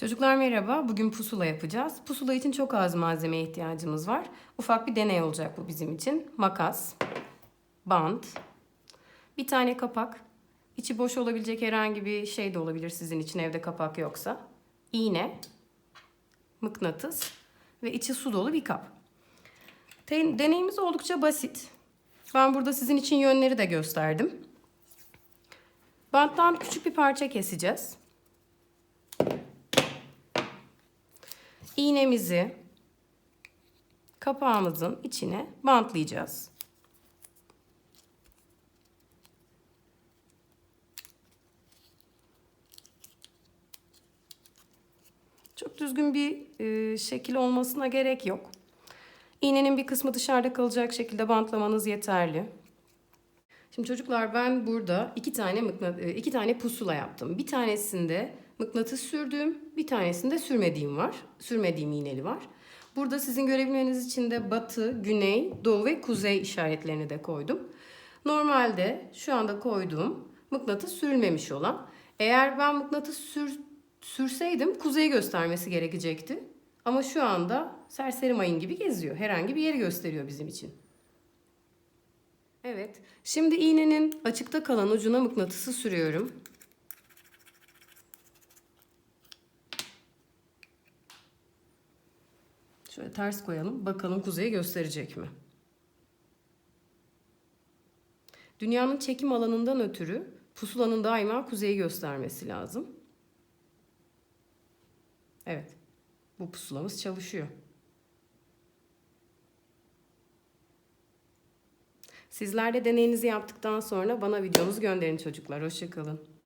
Çocuklar merhaba. Bugün pusula yapacağız. Pusula için çok az malzemeye ihtiyacımız var. Ufak bir deney olacak bu bizim için. Makas, bant, bir tane kapak, içi boş olabilecek herhangi bir şey de olabilir sizin için evde kapak yoksa. İğne, mıknatıs ve içi su dolu bir kap. Deneyimiz oldukça basit. Ben burada sizin için yönleri de gösterdim. Banttan küçük bir parça keseceğiz. İğnemizi kapağımızın içine bantlayacağız. Çok düzgün bir e, şekil olmasına gerek yok. İğnenin bir kısmı dışarıda kalacak şekilde bantlamanız yeterli. Şimdi çocuklar ben burada iki tane mıknat e, iki tane pusula yaptım. Bir tanesinde mıknatıs sürdüğüm, bir tanesinde sürmediğim var. Sürmediğim iğneli var. Burada sizin görebilmeniz için de batı, güney, doğu ve kuzey işaretlerini de koydum. Normalde şu anda koyduğum mıknatıs sürülmemiş olan. Eğer ben mıknatıs sür, sürseydim kuzeyi göstermesi gerekecekti. Ama şu anda serseri mayın gibi geziyor. Herhangi bir yeri gösteriyor bizim için. Evet. Şimdi iğnenin açıkta kalan ucuna mıknatısı sürüyorum. Şöyle ters koyalım. Bakalım kuzeyi gösterecek mi? Dünyanın çekim alanından ötürü pusulanın daima kuzeyi göstermesi lazım. Evet. Bu pusulamız çalışıyor. Sizler de deneyinizi yaptıktan sonra bana videonuzu gönderin çocuklar. Hoşçakalın.